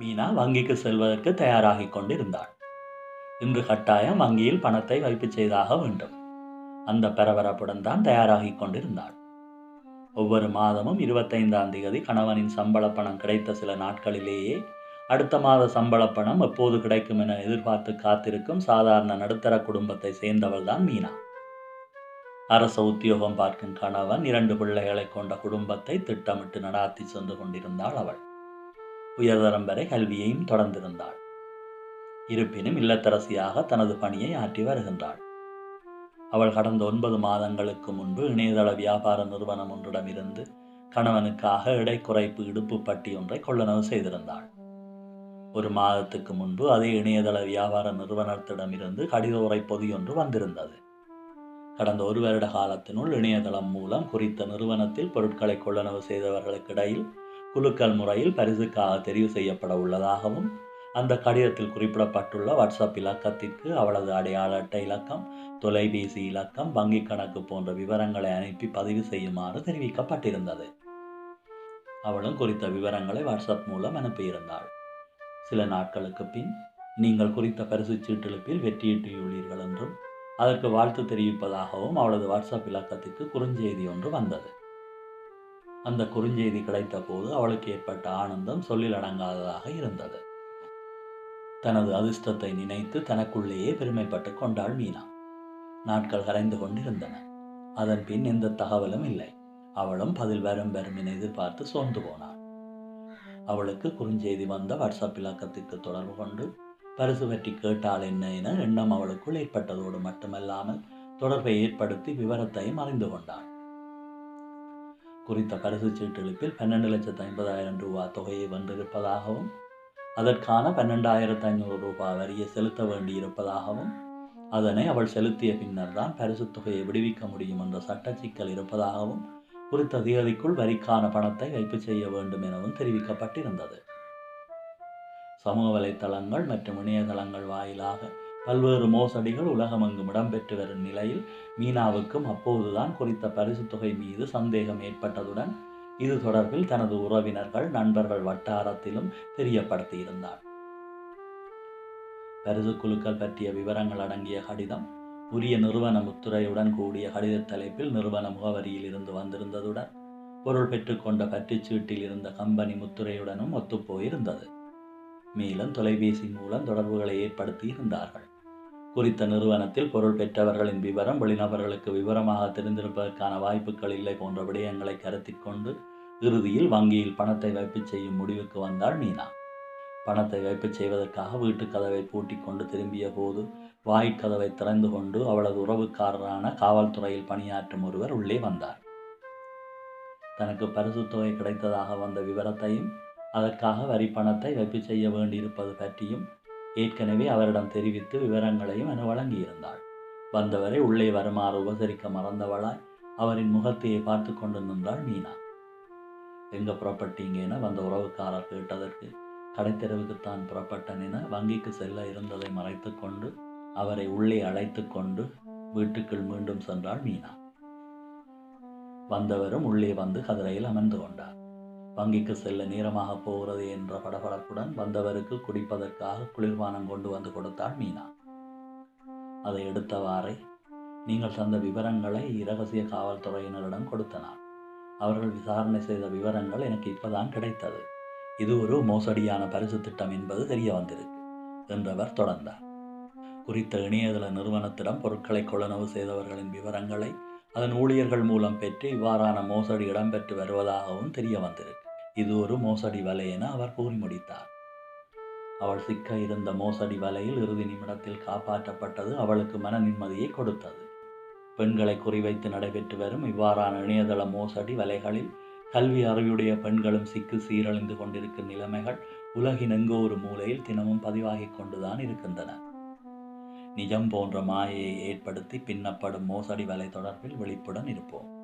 மீனா வங்கிக்கு செல்வதற்கு தயாராகிக் கொண்டிருந்தாள். இன்று கட்டாயம் வங்கியில் பணத்தை வைப்பு செய்தாக வேண்டும். அந்த பரபரப்புடன் தான் தயாராகி கொண்டிருந்தாள். ஒவ்வொரு மாதமும் இருபத்தைந்தாம் தேதி கணவனின் சம்பள பணம் கிடைத்த சில நாட்களிலேயே அடுத்த மாத சம்பள பணம் எப்போது கிடைக்கும் என எதிர்பார்த்து காத்திருக்கும் சாதாரண நடுத்தர குடும்பத்தை சேர்ந்தவள் தான் மீனா. அரசு உத்தியோகம் பார்க்கும் கணவன் இரண்டு பிள்ளைகளை கொண்ட குடும்பத்தை திட்டமிட்டு நடாத்தி சென்று கொண்டிருந்தாள் அவள். உயர்தரம் வரை கல்வியையும் தொடர்ந்திருந்தாள். இருப்பினும் இல்லத்தரசியாக தனது பணியை ஆற்றி வருகின்றாள். அவள் கடந்த ஒன்பது மாதங்களுக்கு முன்பு இணையதள வியாபார நிறுவனம் ஒன்றிடமிருந்து கணவனுக்காக எடை குறைப்பு இடுப்பு பட்டி ஒன்றை கொள்ளளவு செய்திருந்தாள். ஒரு மாதத்துக்கு முன்பு அதே இணையதள வியாபார நிறுவனத்திடமிருந்து கடித உரை பொதி ஒன்று வந்திருந்தது. கடந்த ஒரு வருட காலத்தினுள் இணையதளம் மூலம் குறித்த நிறுவனத்தில் பொருட்களை கொள்ளளவு செய்தவர்களுக்கிடையில் குலுக்கல் முறையில் பரிசுக்காக தெரிவு செய்யப்பட உள்ளதாகவும் அந்த கடிதத்தில் குறிப்பிடப்பட்டுள்ள வாட்ஸ்அப் இலக்கத்திற்கு அவளது அடையாள அட்டை இலக்கம் தொலைபேசி இலக்கம் வங்கிக் கணக்கு போன்ற விவரங்களை அனுப்பி பதிவு செய்யுமாறு தெரிவிக்கப்பட்டிருந்தது. அவளும் குறித்த விவரங்களை வாட்ஸ்அப் மூலம் அனுப்பியிருந்தாள். சில நாட்களுக்கு பின் நீங்கள் குறித்த பரிசு சீட்டெழுப்பில் வெற்றியீட்டியுள்ளீர்கள் என்றும் அதற்கு வாழ்த்து தெரிவிப்பதாகவும் அவளது வாட்ஸ்அப் இலக்கத்திற்கு குறுஞ்செய்தி ஒன்று வந்தது. அந்த குறுஞ்செய்தி கிடைத்த போது அவளுக்கு ஏற்பட்ட ஆனந்தம் சொல்லிலடங்காததாக இருந்தது. தனது அதிர்ஷ்டத்தை நினைத்து தனக்குள்ளேயே பெருமைப்பட்டு கொண்டாள் மீனா. நாட்கள் கரைந்து கொண்டிருந்தன. அதன் பின் எந்த தகவலும் இல்லை. அவளும் பதில் வரும் வரும் என எதிர்பார்த்து சோர்ந்து போனாள். அவளுக்கு குறுஞ்செய்தி வந்த வாட்ஸ்அப் இலக்கத்திற்கு தொடர்பு கொண்டு பரிசு பற்றி கேட்டால் என்ன என எண்ணம் அவளுக்குள் ஏற்பட்டதோடு மட்டுமல்லாமல் தொடர்பை ஏற்படுத்தி விவரத்தையும் அறிந்து கொண்டாள். குறித்த பரிசு சீட்டெழுப்பில் பன்னெண்டு லட்சத்து ஐம்பதாயிரம் ரூபாய் தொகையை வந்திருப்பதாகவும் அதற்கான பன்னெண்டாயிரத்து ஐநூறு ரூபாய் வரியை செலுத்த வேண்டியிருப்பதாகவும் அதனை அவள் செலுத்திய பின்னர் தான் பரிசுத் தொகையை விடுவிக்க முடியும் என்ற சட்ட சிக்கல் இருப்பதாகவும் குறித்த தேதிக்குள் வரிக்கான பணத்தை வைப்பு செய்ய வேண்டும் எனவும் தெரிவிக்கப்பட்டிருந்தது. சமூக வலைத்தளங்கள் மற்றும் இணையதளங்கள் வாயிலாக பல்வேறு மோசடிகள் உலகமெங்கும் இடம்பெற்று வரும் நிலையில் மீனாவுக்கும் அப்போதுதான் குறித்த பரிசுத் தொகை மீது சந்தேகம் ஏற்பட்டதுடன் இது தொடர்பில் தனது உறவினர்கள் நண்பர்கள் வட்டாரத்திலும் தெரியப்படுத்தியிருந்தார். பரிசு குழுக்கள் பற்றிய விவரங்கள் அடங்கிய கடிதம் உரிய நிறுவன முத்துரையுடன் கூடிய கடித தலைப்பில் நிறுவன முகவரியில் இருந்து வந்திருந்ததுடன் பொருள் பெற்றுக்கொண்ட பற்றுச்சீட்டில் இருந்த கம்பெனி முத்துரையுடனும் ஒத்துப்போயிருந்தது. மேலும் தொலைபேசி மூலம் தொடர்புகளை ஏற்படுத்தி இருந்தார்கள் குறித்த நிறுவனத்தில் பொருள் பெற்றவர்களின் விவரம் வெளிநபர்களுக்கு விவரமாக தெரிந்திருப்பதற்கான வாய்ப்புகள் இல்லை போன்ற விடயங்களை கருத்தில் கொண்டு இறுதியில் வங்கியில் பணத்தை வைப்பு செய்யும் முடிவுக்கு வந்தாள் மீனா. பணத்தை வைப்பு செய்வதற்காக வீட்டு கதவை பூட்டி கொண்டு திரும்பிய போது வாய்க்கதவை திறந்து கொண்டு அவளது உறவுக்காரரான காவல்துறையில் பணியாற்றும் ஒருவர் உள்ளே வந்தார். தனக்கு பரிசு தொகை கிடைத்ததாக வந்த விவரத்தையும் அதற்காக வரி பணத்தை வைப்பு செய்ய வேண்டியிருப்பது பற்றியும் ஏற்கனவே அவரிடம் தெரிவித்து விவரங்களையும் என வழங்கியிருந்தாள். வந்தவரை உள்ளே வருமாறு உபசரிக்க மறந்தவளாய் அவரின் முகத்தையே பார்த்து கொண்டு நின்றாள் மீனா. எங்க புறப்பட்டீங்க என வந்த உறவுக்காரர் கேட்டதற்கு கடைத்தெருவுக்குத்தான் புறப்பட்டன் என வங்கிக்கு செல்ல இருந்ததை மறைத்து கொண்டு அவரை உள்ளே அழைத்து கொண்டு வீட்டுக்குள் மீண்டும் சென்றாள் மீனா. வந்தவரும் உள்ளே வந்து கதிரையில் அமர்ந்து கொண்டார். வங்கிக்கு செல்ல நேரமாக போகிறது என்ற படபடப்புடன் வந்தவருக்கு குடிப்பதற்காக குளிர்பானம் கொண்டு வந்து கொடுத்தாள் மீனா. அதை எடுத்தவாறே நீங்கள் தந்த விவரங்களை இரகசிய காவல்துறையினரிடம் கொடுத்தனார். அவர்கள் விசாரணை செய்த விவரங்கள் எனக்கு இப்பதான் கிடைத்தது. இது ஒரு மோசடியான பரிசு திட்டம் என்பது தெரிய வந்திருக்கு என்றவர் தொடர்ந்தார். குறித்த இணையதள நிறுவனத்திடம் பொருட்களை கொள்ளளவு செய்தவர்களின் விவரங்களை அதன் ஊழியர்கள் மூலம் பெற்று இவ்வாறான மோசடி இடம்பெற்று வருவதாகவும் தெரிய வந்திருக்கு. இது ஒரு மோசடி வலை என அவர் கூறி முடித்தார். அவள் சிக்க இருந்த மோசடி வலையில் இறுதி நிமிடத்தில் காப்பாற்றப்பட்டது அவளுக்கு மன நிம்மதியை கொடுத்தது. பெண்களை குறிவைத்து நடைபெற்று வரும் இவ்வாறான இணையதள மோசடி வலைகளில் கல்வி அறிவுடைய பெண்களும் சிக்கு சீரழிந்து கொண்டிருக்கும் நிலைமைகள் உலகின் எங்கோ ஒரு மூலையில் தினமும் பதிவாகிக் கொண்டுதான் இருக்கின்றன. நிஜம் போன்ற மாயையை ஏற்படுத்தி பின்னப்படும் மோசடி வலை தொடர்பில் விழிப்புடன் இருப்போம்.